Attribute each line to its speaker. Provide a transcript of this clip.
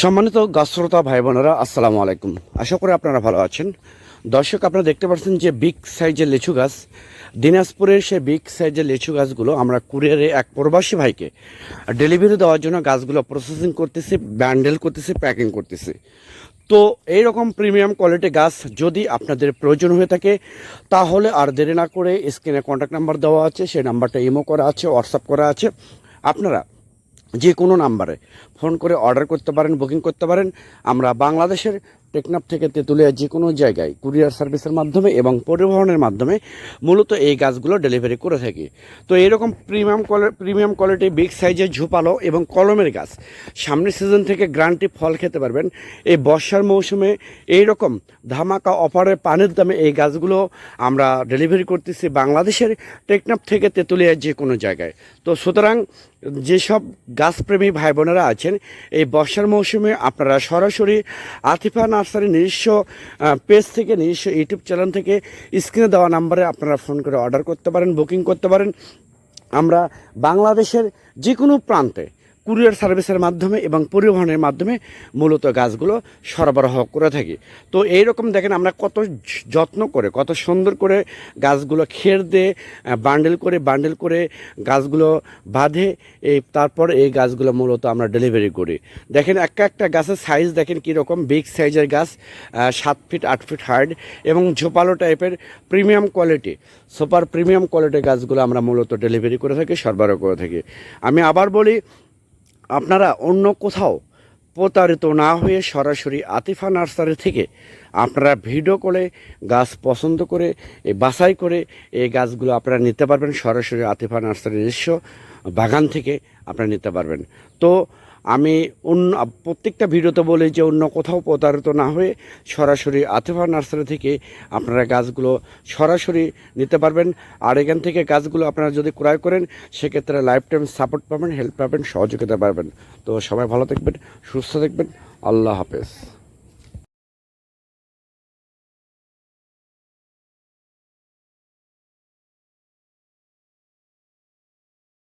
Speaker 1: সম্মানিত গাছশ্রোতা ভাই বোনেরা আসসালামু আলাইকুম। আশা করি আপনারা ভালো আছেন। দর্শক, আপনারা দেখতে পাচ্ছেন যে বিগ সাইজের লিচু গাছ, দিনাজপুরের সেই বিগ সাইজের লিচু গাছগুলো আমরা কুরিয়ারে এক প্রবাসী ভাইকে ডেলিভারি দেওয়ার জন্য গাছগুলো প্রসেসিং করতেছি ব্যান্ডেল করতেছি প্যাকিং করতেছি। তো এই রকম প্রিমিয়াম কোয়ালিটি গাছ যদি আপনাদের প্রয়োজন হয়ে থাকে, তাহলে আর দেরি না করে স্ক্রিনে কন্ট্যাক্ট নাম্বার দেওয়া আছে, সেই নাম্বারটা ইমো করা আছে হোয়াটসঅ্যাপ করা আছে। আপনারা যে কোনো নাম্বারে। ফোন করে অর্ডার করতে পারেন, বুকিং করতে পারেন। আমরা বাংলাদেশের টেকনাফ থেকে তেঁতুলিয়া যে কোনো জায়গায় কুরিয়ার সার্ভিসের মাধ্যমে এবং পরিবহনের মাধ্যমে মূলত এই গাছগুলো ডেলিভারি করে থাকি। তো এরকম প্রিমিয়াম প্রিমিয়াম কোয়ালিটি, বিগ সাইজের ঝোপালো এবং কলমের গাছ, সামনের সিজন থেকে গ্রান্টি ফল খেতে পারবেন। এই বর্ষার মৌসুমে এই রকম ধামাকা অফারের পানির দামে এই গাছগুলো আমরা ডেলিভারি করতেছি বাংলাদেশের টেকনাফ থেকে তেঁতুলিয়া যে কোনো জায়গায়। তো সুতরাং যেসব গাছপ্রেমী ভাই বোনেরা আছেন, এই বর্ষার মৌসুমে আপনারা সরাসরি আতিফা নার্সারি নিজস্ব পেজ থেকে, নিজস্ব ইউটিউব চ্যানেল থেকে স্ক্রিনে দেওয়া নাম্বারে আপনারা ফোন করে অর্ডার করতে পারেন, বুকিং করতে পারেন। আমরা বাংলাদেশের যে কোনো প্রান্তে কুরিয়ার সার্ভিসের মাধ্যমে এবং পরিবহনের মাধ্যমে মূলত গাছগুলো সরবরাহ করে থাকি। তো এই রকম দেখেন আমরা কত যত্ন করে, কত সুন্দর করে গাছগুলো খের দিয়ে বান্ডেল করে বান্ডেল করে গাছগুলো বাঁধে, এই তারপর এই গাছগুলো মূলত আমরা ডেলিভারি করি। দেখেন একটা একটা গাছের সাইজ দেখেন কীরকম বিগ সাইজের গাছ সাত ফিট আট ফিট হার্ড এবং ঝোপালো টাইপের প্রিমিয়াম কোয়ালিটি সুপার প্রিমিয়াম কোয়ালিটির গাছগুলো আমরা মূলত ডেলিভারি করে থাকি, সরবরাহ করে থাকি। আমি আবার বলি আপনারা অন্য কোথাও প্রতারিত না হয়ে সরাসরি আতিফা নার্সারি থেকে আপনারা ভিডিও করে গাছ পছন্দ করে বাছাই করে এই গাছগুলো আপনারা নিতে পারবেন সরাসরি আতিফা নার্সারির নিজস্ব বাগান থেকে আপনারা নিতে পারবেন। তো আমি অন্য, প্রত্যেকটা ভিডিওতে বলি যে অন্য কোথাও প্রতারিত না হয়ে সরাসরি আতিফা নার্সারি থেকে আপনারা গাছগুলো সরাসরি নিতে পারবেন। আর এখান থেকে গাছগুলো আপনারা যদি ক্রয় করেন, সেক্ষেত্রে লাইফ টাইম সাপোর্ট পাবেন হেল্প পাবেন, সহযোগিতা পাবেন। তো সবাই ভালো থাকবেন, সুস্থ থাকবেন। আল্লাহ হাফেজ।